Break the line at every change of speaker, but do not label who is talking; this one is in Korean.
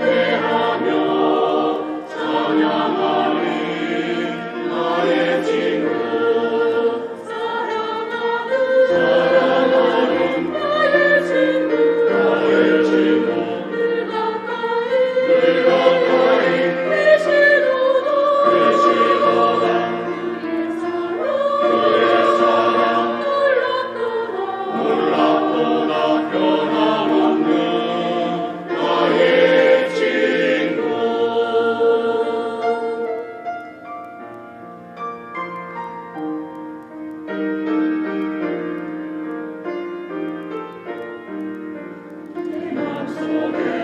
경배하며 Amen.